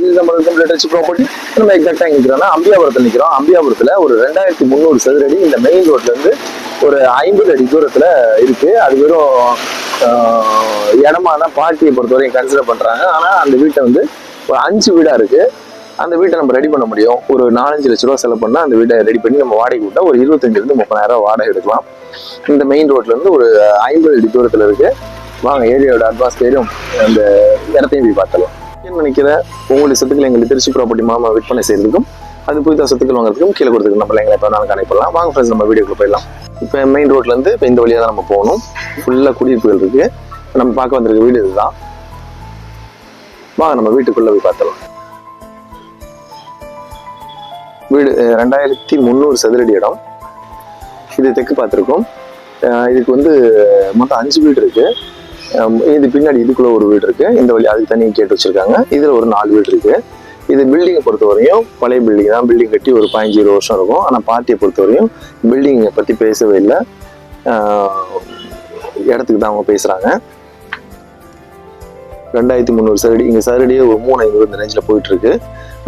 இது நம்ம லிட்டர்ச்சி ப்ராப்பர்ட்டி நம்ம எக்ஸாக்டாக நிற்கிறோம்னா அம்பியாபுரத்தில் நிற்கிறோம் அம்பியாபுரத்தில் ஒரு ரெண்டாயிரத்தி முந்நூறு சதுரடி இந்த மெயின் ரோட்ல இருந்து ஒரு ஐம்பது அடி தூரத்தில் இருக்கு. அது வெறும் இடமா தான் பார்ட்டியை பொறுத்தவரையும் கன்சிடர் பண்ணுறாங்க ஆனால் அந்த வீட்டை வந்து ஒரு அஞ்சு வீடாக இருக்குது அந்த வீட்டை நம்ம ரெடி பண்ண முடியும். ஒரு நாலஞ்சு லட்ச ரூபா செலவு பண்ணால் அந்த வீட்டை ரெடி பண்ணி நம்ம வாடகை விட்டால் ஒரு இருபத்தஞ்சிலேருந்து முப்பதாயிரம் வாடகை எடுக்கலாம். இந்த மெயின் ரோட்லேருந்து ஒரு ஐம்பது அடி தூரத்தில் இருக்குது வாங்க ஏரியாவோட அட்மாஸ்பியரும் அந்த இடத்தையும் போய் பார்த்தலாம் நினைக்கிற உங்களுடைய சொத்துக்களை எங்களுக்கு திருச்சி ப்ராப்பர்ட்டி மாமா விற்பனை செய்யறதுக்கும் அது புதிதாக சொத்துக்கள் வாங்குறதுக்கும் கீழே கொடுத்துருக்கு நம்ம எங்களை எப்போ நாங்கள் கனெக்ட் பண்ணலாம். வாங்க ஃப்ரெண்ட்ஸ் நம்ம வீடியோக்குள்ள போயிடலாம். இப்போ மெயின் ரோட்லேருந்து இப்போ இந்த வழியாக தான் நம்ம போகணும். ஃபுல்லாக குடியிருப்புகள் இருக்கு. நம்ம பார்க்க வந்திருக்க வீடு இதுதான். வாங்க நம்ம வீட்டுக்குள்ளே போய் பார்த்தலாம் வீடு ரெண்டாயிரத்தி முந்நூறு சதுரடி இடம். இது தெற்கு பார்த்துருக்கோம். இதுக்கு வந்து மொத்தம் அஞ்சு வீடு இருக்குது இது பின்னாடி இதுக்குள்ள ஒரு வீடு இருக்கு. இந்த வழி அதுக்கு தனியாக கேட்டு வச்சிருக்காங்க. இதுல ஒரு நாலு வீடு இருக்கு. இது பில்டிங்கை பொறுத்தவரையும் பழைய பில்டிங் தான். பில்டிங் கட்டி ஒரு பதினஞ்சு இருபது வருஷம் இருக்கும். ஆனால் பார்ட்டியை பொறுத்தவரையும் பில்டிங்கை பற்றி பேசவே இல்லை. இடத்துக்கு தான் அவங்க பேசுகிறாங்க ரெண்டாயிரத்தி முந்நூறு சதுரடி இங்கே சதுரடியே ஒரு மூணு ஐநூறு இந்த ரேஞ்சில் போயிட்டு இருக்கு.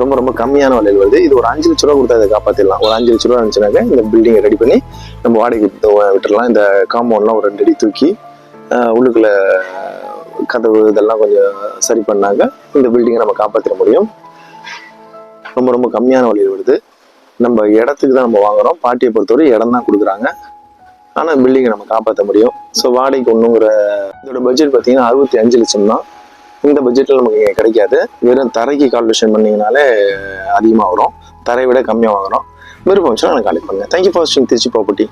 ரொம்ப ரொம்ப கம்மியான விலையில் வருது. இது ஒரு அஞ்சு லட்ச ரூபா கொடுத்தா இதை காப்பாற்றிடலாம் ஒரு அஞ்சு லட்ச ரூபா இருந்துச்சுனாக்க இந்த பில்டிங்கை ரெடி பண்ணி நம்ம வாடகைக்கு விட்டுடலாம் இந்த காம்பவுண்ட்லாம் ஒரு ரெண்டு அடி தூக்கி உள்ளுக்குள்ள கதவு இதெல்லாம் கொஞ்சம் சரி பண்ணாங்க. இந்த பில்டிங்கை நம்ம காப்பாற்றிட முடியும். ரொம்ப ரொம்ப கம்மியான வழியில் வருது. நம்ம இடத்துக்கு தான் நம்ம வாங்குறோம். பாட்டியை பொறுத்தவரை இடம் தான் கொடுக்குறாங்க. ஆனால் பில்டிங்கை நம்ம காப்பாற்ற முடியும். ஸோ வாடகைக்கு ஒன்றுங்கிற இதோட பட்ஜெட் பார்த்தீங்கன்னா அறுபத்தி அஞ்சு லட்சம் தான். இந்த பட்ஜெட்டில் நமக்கு இங்கே கிடைக்காது. வெறும் தரைக்கு கால்குலேஷன் பண்ணிங்கனாலே அதிகமாக வரும். தரையை விட கம்மியாக வாங்குறோம். விருப்பம் வச்சுன்னா எனக்கு காலி பண்ணுங்க. தேங்க்யூ ஃபார் வாட்சிங் திருச்சி ப்ராப்பர்ட்டி